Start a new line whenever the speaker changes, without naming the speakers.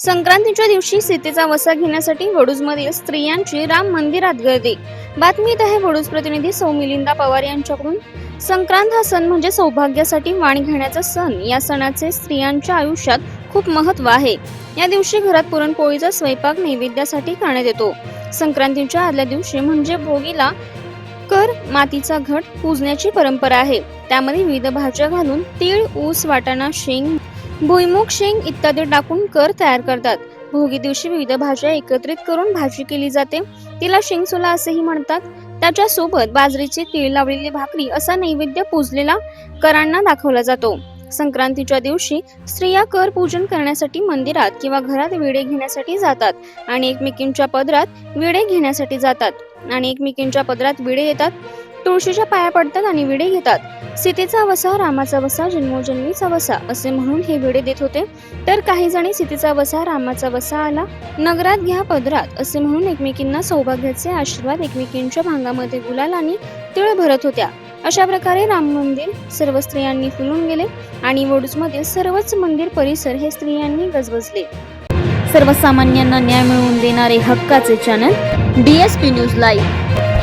संक्रांतीच्या दिवशी सीतेचा वसा घेण्यासाठी वडूजमधील स्त्रियांची राम मंदिरात गर्दी. बातमीत आहे वडूज प्रतिनिधी सौ मिलिंदा पवार यांच्याकडून. संक्रांत हा सण म्हणजे सौभाग्यासाठी वाण घेण्याचा सण. या सणाचे स्त्रियांच्या आयुष्यात खूप महत्त्व आहे. या दिवशी घरात पुरणपोळीचा स्वयंपाक नैवेद्यासाठी करण्यात येतो. संक्रांतीच्या आदल्या दिवशी म्हणजे भोगीला कर मातीचा घट पूजण्याची परंपरा आहे. त्यामध्ये विविध भाज्या घालून तीळ ऊस वाटाणा शेंग भुईमुग शेंग इत्यादी टाकून कर तयार करतात. भोगी दिवशी विविध भाज्या एकत्रित करून भाजी केली जाते. तिला शेंगसोला असेही म्हणतात. त्याच्या सोबत बाजरीचे तीळ लावलेली भाकरी असा नैवेद्य पूजलेला करांना दाखवला जातो. संक्रांतीच्या दिवशी स्त्रिया कर पूजन करण्यासाठी मंदिरात किंवा घरात विडे घेण्यासाठी जातात आणि एकमेकींच्या पदरात विडे घेण्यासाठी जातात. आणि एकमेकींच्या पदरात विडे येतात. तुळशीच्या पाया पडतात आणि विडे घेतात. सीतेचा वसा रामाचा वसा जन्मोजन्मीचा वसा असे म्हणून हे विडे देत होते. तर काही जणी सीतेचा वसा रामाचा वसा आला. नगरात घ्या पदरात असे म्हणून एकमेकींना सौभाग्याचे आशीर्वाद एकमेकींच्या भांगामध्ये गुलाल आणि तिळ भरत होत्या. अशा प्रकारे राम मंदिर सर्व स्त्रियांनी फुलून गेले आणि वडूजमधील सर्वच मंदिर परिसर हे स्त्रियांनी गजबजले. सर्वसामान्यांना न्याय मिळवून देणारे हक्काचे चॅनल डीएसपी न्यूज लाईव्ह